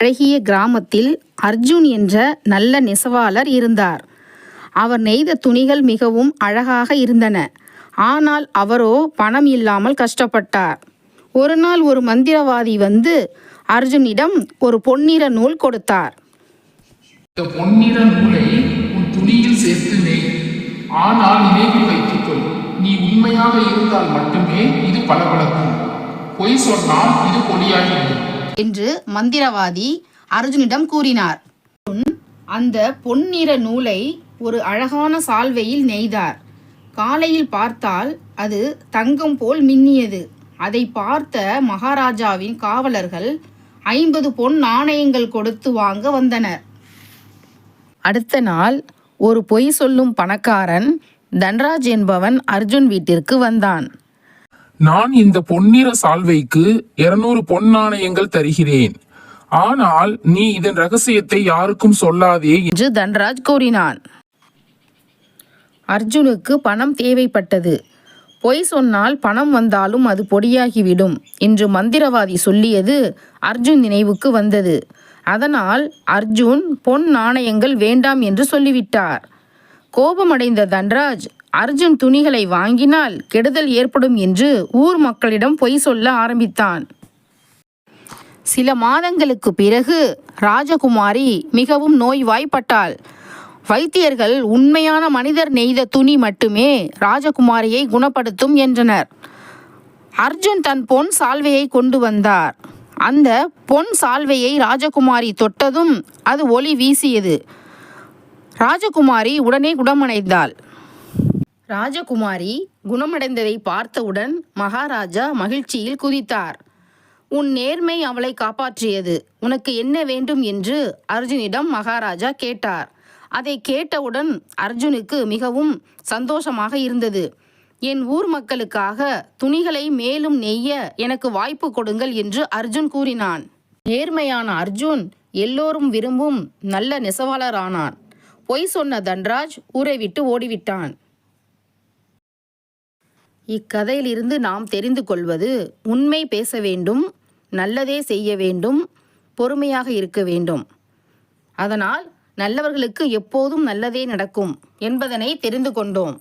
அழகிய கிராமத்தில் அர்ஜுன் என்ற நல்ல நெசவாளர் இருந்தார். அவர் நெய்த துணிகள் மிகவும் அழகாக இருந்தன. ஆனால் அவரோ பணம் இல்லாமல் கஷ்டப்பட்டார். ஒரு நாள் ஒரு மந்திரவாதி வந்து அர்ஜுனிடம் ஒரு பொன்னிற நூல் கொடுத்தார். இந்த பொன்னிற நூலை உன் துணியில் சேர்த்து நெய் ஆனால் நினைவில் வைத்துக்கொள். நீ உண்மையாக இருந்தால் மட்டுமே இது பளபளக்கும் பொய் சொன்னால் இது பொலியாகிவிடும். என்று மந்திரவாதி அர்ஜுனிடம் கூறினார். அந்த பொன்னிற நூலை ஒரு அழகான சால்வையில் நெய்தார். காலையில் பார்த்தால் அது தங்கம் போல் மின்னியது. அதை பார்த்த மகாராஜாவின் காவலர்கள் ஐம்பது பொன் நாணயங்கள் கொடுத்து வாங்க வந்தனர். அடுத்த நாள் ஒரு பொய் சொல்லும் பணக்காரன் தன்ராஜ் என்பவன் அர்ஜுன் வீட்டிற்கு வந்தான். நான் இந்த பொன்னிற சால்வைக்கு இருநூறு பொன் நாணயங்கள் தருகிறேன். ஆனால் நீ இதன் ரகசியத்தை யாருக்கும் சொல்லாதே என்று தன்ராஜ் கூறினான். அர்ஜுனுக்கு பணம் தேவைப்பட்டது. பொய் சொன்னால் பணம் வந்தாலும் அது பொடியாகிவிடும் என்று மந்திரவாதி சொல்லியது அர்ஜுன் நினைவுக்கு வந்தது. அதனால் அர்ஜுன் பொன் நாணயங்கள் வேண்டாம் என்று சொல்லிவிட்டார். கோபமடைந்த தன்ராஜ் அர்ஜுன் துணிகளை வாங்கினால் கெடுதல் ஏற்படும் என்று ஊர் மக்களிடம் பொய் சொல்ல ஆரம்பித்தான். சில மாதங்களுக்கு பிறகு ராஜகுமாரி மிகவும் நோய்வாய்ப்பட்டாள். வைத்தியர்கள் உண்மையான மனிதர் நெய்த துணி மட்டுமே ராஜகுமாரியை குணப்படுத்தும் என்றனர். அர்ஜுன் தன் பொன் சால்வையை கொண்டு வந்தார். அந்த பொன் சால்வையை ராஜகுமாரி தொட்டதும் அது ஒளி வீசியது. ராஜகுமாரி உடனே குணமடைந்தாள். ராஜகுமாரி குணமடைந்ததை பார்த்தவுடன் மகாராஜா மகிழ்ச்சியில் குதித்தார். உன் நேர்மை அவளை காப்பாற்றியது. உனக்கு என்ன வேண்டும்? என்று அர்ஜுனிடம் மகாராஜா கேட்டார். அதை கேட்டவுடன் அர்ஜுனுக்கு மிகவும் சந்தோஷமாக இருந்தது. என் ஊர் மக்களுக்காக துணிகளை மேலும் நெய்ய எனக்கு வாய்ப்பு கொடுங்கள் என்று அர்ஜுன் கூறினான். நேர்மையான அர்ஜுன் எல்லோரும் விரும்பும் நல்ல நெசவாளரானான். பொய் சொன்ன தன்ராஜ் ஊரை விட்டு ஓடிவிட்டான். இக்கதையிலிருந்து நாம் தெரிந்து கொள்வது உண்மை பேச வேண்டும் நல்லதே செய்ய வேண்டும் பொறுமையாக இருக்க வேண்டும். அதனால் நல்லவர்களுக்கு எப்போதும் நல்லதே நடக்கும் என்பதனை தெரிந்து கொண்டோம்.